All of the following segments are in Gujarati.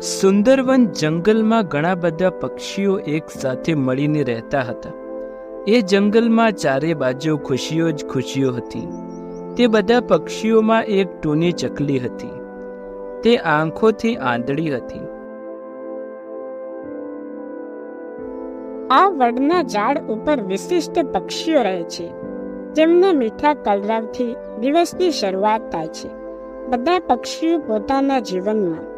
સુંદરવન જંગલમાં ઘણા બધા પક્ષીઓ એક સાથે મળીને રહેતા હતા. એ જંગલમાં ચારે બાજુ ખુશીઓ જ ખુશીઓ હતી. તે બધા પક્ષીઓમાં એક ટૂની ચકલી હતી. તે આંખોથી આંધળી હતી. આ વડના ઝાડ ઉપર વિશિષ્ટ પક્ષીઓ રહે છે. જેમના મીઠા કલરવથી દિવસની શરૂઆત થાય છે. બધા પક્ષીઓ પોતાના જીવનમાં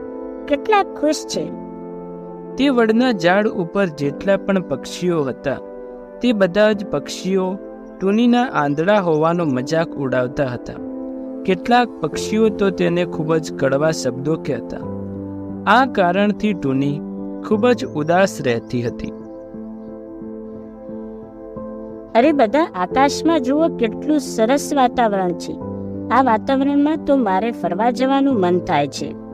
કેટલા ખુશ છે? તે વડના ઝાડ ઉપર જેટલા પણ પક્ષીઓ હતા તે બધા જ પક્ષીઓ ટુનીના આંધળા હોવાનો મજાક ઉડાવતા હતા. કેટલાક પક્ષીઓ તો તેને ખૂબ જ કડવા શબ્દો કહેતા. આ કારણથી ટૂની ખૂબ જ ઉદાસ રહેતી હતી. અરે બધા આકાશમાં જુઓ કેટલું સરસ વાતાવરણ છે. આ વાતાવરણમાં તો મારે ફરવા જવાનું મન થાય છે.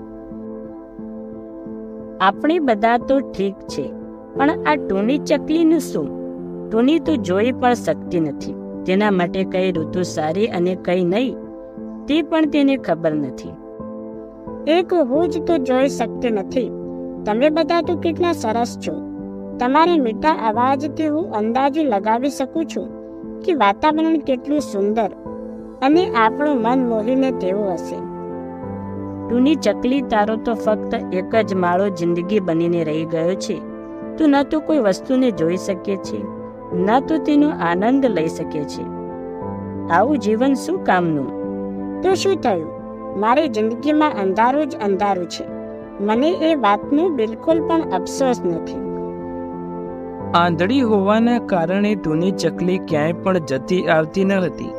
આપણે બધા તો ઠીક છે, પણ આ ટૂની ચકલીનું શું? ટૂની તો જોઈ પણ શકતી નથી, તેના માટે કઈ ઋતુ સારી અને કઈ નહીં, તે પણ તેને ખબર નથી. એક હું જ તો જોઈ શકતી નથી, તમે બધા તો કેટલા સરસ છો. તમારી મીઠા અવાજથી હું અંદાજો લગાવી શકું છું કે વાતાવરણ કેટલું સુંદર, અને આપણું મન મોહીને તેવું હશે. ટૂની ચકલી, તારો તો ફક્ત એક જ માળો જિંદગી બનીને રહી ગયો છે. તું ન તો કોઈ વસ્તુને જોઈ શકે છે, ન તો તેનો આનંદ લઈ શકે છે. આવું જીવન શું કામનું? તો શું થયું? મારી જિંદગીમાં અંધારું જ અંધારું છે. મને એ વાતનો બિલકુલ પણ અફસોસ નથી. આંધળી હોવાના કારણે ટૂની ચકલી ક્યાંય પણ જતી આવતી ન હતી.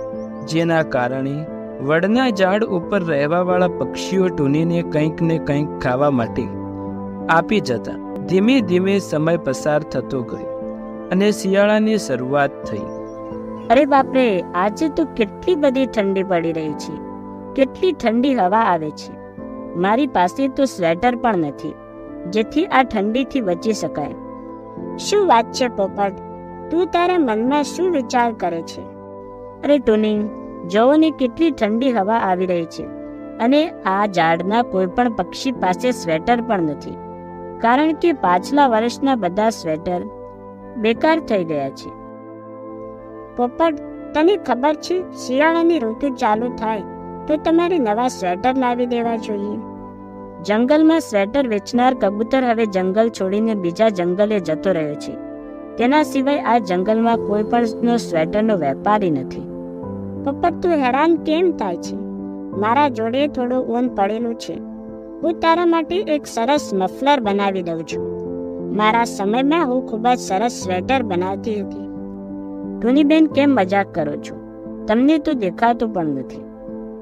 જેના કારણે વડના ઝાડ ઉપર રહેવાવાળા પક્ષીઓ ટૂનીને કંઈક ને કંઈક ખાવા માટે આપી જતા. ધીમે ધીમે સમય પસાર થતો ગયો અને શિયાળાની શરૂઆત થઈ. અરે બાપરે, આજે તો કેટલી બધી ઠંડી પડી રહી છે. કેટલી ઠંડી હવા આવે છે. મારી પાસે તો સ્વેટર પણ નથી, જેથી આ ઠંડીથી બચી શકાય. શું વાત છે પોપટ? તું તારા મનમાં શું વિચાર કરે છે? અરે ટુની જોવો ને કેટલી ઠંડી હવા આવી રહી છે અને આ ઝાડના કોઈ પણ પક્ષી પાસે સ્વેટર પણ નથી. કારણ કે પાછલા વર્ષના બધા સ્વેટર બેકાર થઈ ગયા છે. પોપટ, તને ખબર છે શિયાળાની ઋતુ ચાલુ થાય તો તમારે નવા સ્વેટર લાવી દેવા જોઈએ. જંગલમાં સ્વેટર વેચનાર કબૂતર હવે જંગલ છોડીને બીજા જંગલે જતો રહ્યો છે. તેના સિવાય આ જંગલમાં કોઈ પણ સ્વેટરનો વેપારી નથી. પપ્પા તું હેરાન કેમ થાય છે? મારા જોડે થોડું ઊન પડેલું છે. હું તારા માટે એક સરસ મફલર બનાવી દઉં છું. મારા સમયમાં હું ખૂબ જ સરસ સ્વેટર બનાવતી હતી. ટુનીબેન કેમ મજાક કરો છો? તમને તો દેખાતું પણ નથી.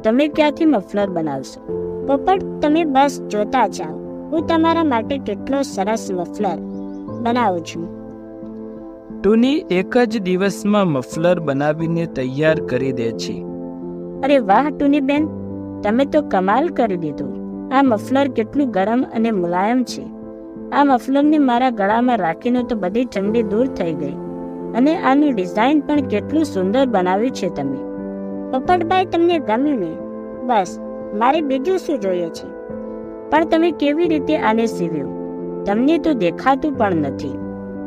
તમે ક્યાંથી મફલર બનાવશો? પોપટ તમે બસ જોતા જાઓ. હું તમારા માટે કેટલો સરસ મફલર બનાવું છું. ટૂની એક જ દિવસમાં મફલર બનાવીને તૈયાર કરી દે છે. અરે વાહ, ટુનીબેન, તમે તો કમાલ કરી દીધું. આ મફલર કેટલું ગરમ અને મુલાયમ છે. આ મફલરને મારા ગળામાં રાખીને તો બધી ઠંડી દૂર થઈ ગઈ. અને આનું ડિઝાઇન પણ કેટલું સુંદર બનાવ્યું છે તમે. પોપટભાઈ, તમને ગમ્યું ને બસ, મારે બીજું શું જોઈએ છે? પણ તમે કેવી રીતે આને સીવ્યું? તમને તો દેખાતું પણ નથી.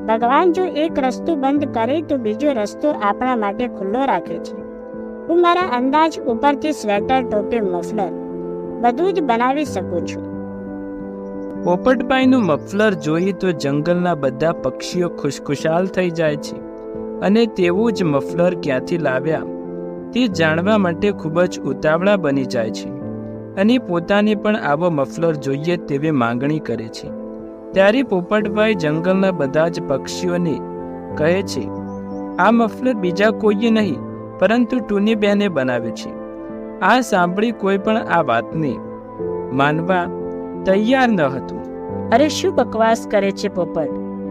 ભગવાન જો એક રસ્તો બંધ કરે તો બીજો રસ્તો આપણા માટે ખુલ્લો રાખે છે. હું મારા અંદાજ ઉપરથી સ્વેટર ટોપી, મફલર બધું જ બનાવી શકું છું. પોપટભાઈનું મફલર જોઈ તો જંગલના બધા પક્ષીઓ ખુશખુશાલ થઈ જાય છે અને તેવું જ મફલર ક્યાંથી લાવ્યા? તે જાણવા માટે ખૂબ જ ઉતાવળા બની જાય છે અને પોતાને પણ આવો મફલર જોઈએ તેવી માંગણી કરે છે. ત્યારે પોપટભાઈ જંગલના બધા જ પક્ષીઓને કહે છે, આ મફલર બીજા કોઈએ નહીં, પરંતુ ટુનીબેને બનાવ્યું છે. આ સાંભળી કોઈ પણ આ વાતને માનવા તૈયાર ન હતું. અરે શું બકવાસ કરે છે પોપટ?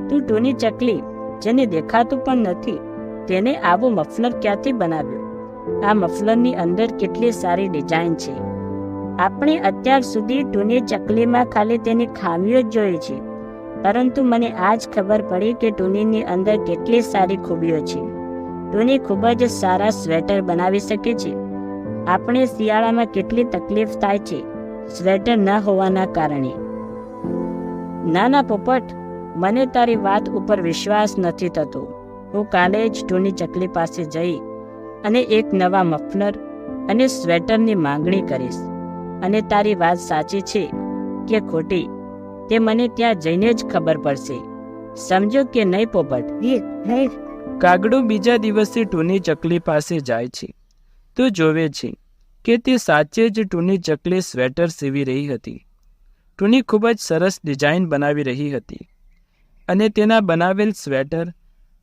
તું ટૂની ચકલી, જેને દેખાતું પણ નથી, તેને આવું મફલર ક્યાંથી બનાવ્યું? આ મફલરની અંદર કેટલી સારી ડિઝાઇન છે. આપણે અત્યાર સુધી ટૂની ચકલીમાં ખાલી તેની ખામીઓ જ જોઈ છે. પરંતુ મને આજ ખબર પડી કે ટોનીની અંદર કેટલી સારી ખૂબીઓ છે. ટોની ખૂબ જ સારા સ્વેટર બનાવી શકે છે. આપણે શિયાળામાં કેટલી તકલીફ થાય છે, સ્વેટર ન હોવાના કારણે. ના ના પોપટ, મને તારી વાત ઉપર વિશ્વાસ નથી થતો. હું કાલે જ ટૂની ચકલી પાસે જઈ અને એક નવા મફલર અને સ્વેટરની માંગણી કરીશ. અને તારી વાત સાચી છે કે ખોટી. તે મને ત્યાં જઈને જ ખબર પડશે. સમજો કે નહીં પોપટ? કાગડું બીજા દિવસે ટૂની ચકલી પાસે જાય છે. તો જોવે છે કે તે સાચે જ ટૂની ચકલી સ્વેટર સીવી રહી હતી. ટૂની ખૂબ જ સરસ ડિઝાઇન બનાવી રહી હતી. અને તેના બનાવેલ સ્વેટર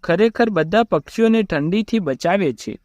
ખરેખર બધા પક્ષીઓને ઠંડીથી બચાવે છે.